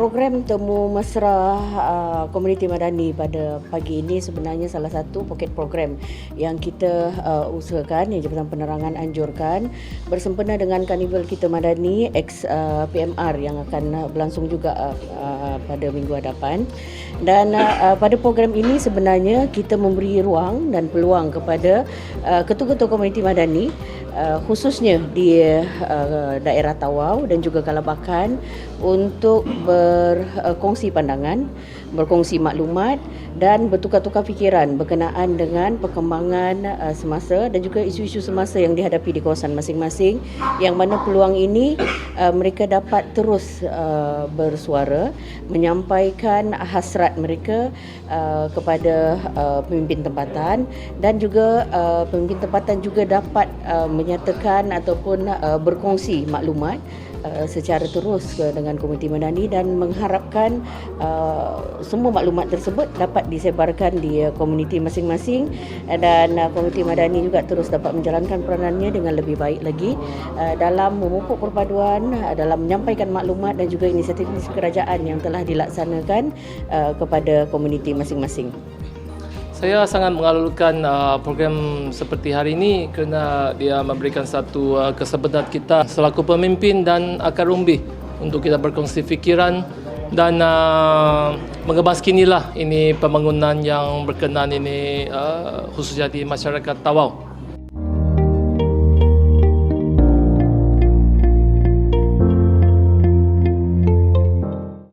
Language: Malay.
program temu mesra uh, komuniti madani pada pagi ini sebenarnya salah satu poket program yang kita uh, usahakan yang Jabatan Penerangan anjurkan bersempena dengan karnival kita madani ex uh, PMR yang akan uh, berlangsung juga uh, uh, pada minggu hadapan. Dan uh, uh, pada program ini sebenarnya kita memberi ruang dan peluang kepada uh, ketua-ketua komuniti madani uh, khususnya di uh, daerah Tawau dan juga Kalabakan untuk berkongsi pandangan, berkongsi maklumat dan bertukar-tukar fikiran berkenaan dengan perkembangan uh, semasa dan juga isu-isu semasa yang dihadapi di kawasan masing-masing. Yang mana peluang ini uh, mereka dapat terus uh, bersuara menyampaikan hasrat mereka uh, kepada uh, pemimpin tempatan dan juga uh, pemimpin tempatan juga dapat uh, menyatakan ataupun uh, berkongsi maklumat uh, secara terus ke dengan komuniti madani dan mengharapkan uh, semua maklumat tersebut dapat disebarkan di uh, komuniti masing-masing uh, dan uh, komuniti madani juga terus dapat menjalankan peranannya dengan lebih baik lagi uh, dalam memupuk perpaduan uh, dalam menyampaikan maklumat dan juga inisiatif-inisiatif kerajaan yang telah dilaksanakan uh, kepada komuniti masing-masing. Saya sangat mengalurkan uh, program seperti hari ini kerana dia memberikan satu uh, kesebenar kita selaku pemimpin dan akar umbi untuk kita berkongsi fikiran dan uh, mengebaskinilah ini pembangunan yang berkenan ini uh, khususnya di masyarakat Tawau.